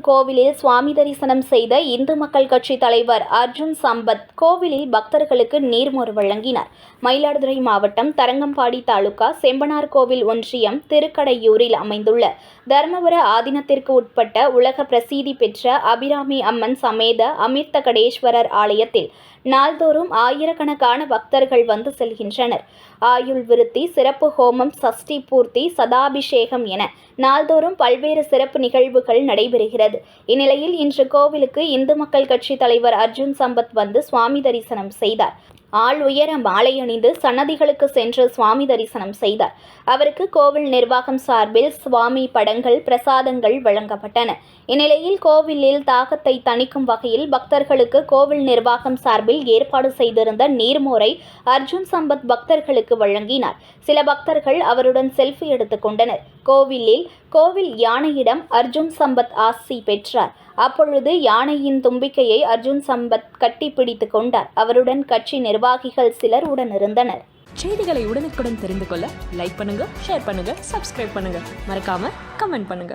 கோவிலில் சுவாமி தரிசனம் செய்த இந்து மக்கள் கட்சி தலைவர் அர்ஜுன் சம்பத் கோவிலில் பக்தர்களுக்கு நீர்மோர் வழங்கினார். மயிலாடுதுறை மாவட்டம் தரங்கம்பாடி தாலுகா செம்பனார் கோவில் ஒன்றியம் திருக்கடையூரில் அமைந்துள்ள தர்மபுர ஆதீனத்திற்கு உட்பட்ட உலக பிரசீதி பெற்ற அபிராமி அம்மன் சமேத அமிர்தகடேஸ்வரர் ஆலயத்தில் நாள்தோறும் ஆயிரக்கணக்கான பக்தர்கள் வந்து செல்கின்றனர். ஆயுள் விருத்தி சிறப்பு ஹோமம் சஷ்டி பூர்த்தி சதாபிஷேகம் என நாள்தோறும் பல்வேறு சிறப்பு நிகழ்வுகள் நடைபெறுகிறது. இந்நிலையில் இன்று கோவிலுக்கு இந்து மக்கள் கட்சி தலைவர் அர்ஜுன் சம்பத் வந்து சுவாமி தரிசனம் செய்தார். ஆள் உயர மாலை அணிந்து சன்னதிகளுக்கு சென்று சுவாமி தரிசனம் செய்தார். அவருக்கு கோவில் நிர்வாகம் சார்பில் சுவாமி படங்கள் பிரசாதங்கள் வழங்கப்பட்டன. இந்நிலையில் கோவிலில் தாகத்தை தணிக்கும் வகையில் பக்தர்களுக்கு கோவில் நிர்வாகம் சார்பில் ஏற்பாடு செய்திருந்த நீர்மோரை அர்ஜுன் சம்பத் பக்தர்களுக்கு வழங்கினார். சில பக்தர்கள் அவருடன் செல்ஃபி எடுத்துக் கொண்டனர். கோவிலில் கோவில் யானையிடம் அர்ஜுன் சம்பத் ஆசி பெற்றார். அப்பொழுது யானையின் தும்பிக்கையை அர்ஜுன் சம்பத் கட்டிப்பிடித்து கொண்டார். அவருடன் கட்சி நிர்வாகிகள் சிலர் உடனிருந்தனர். செய்திகளை உடனுக்குடன் தெரிந்து கொள்ள லைக் பண்ணுங்க ஷேர் பண்ணுங்க சப்ஸ்கிரைப் பண்ணுங்க. மறக்காம கமெண்ட் பண்ணுங்க.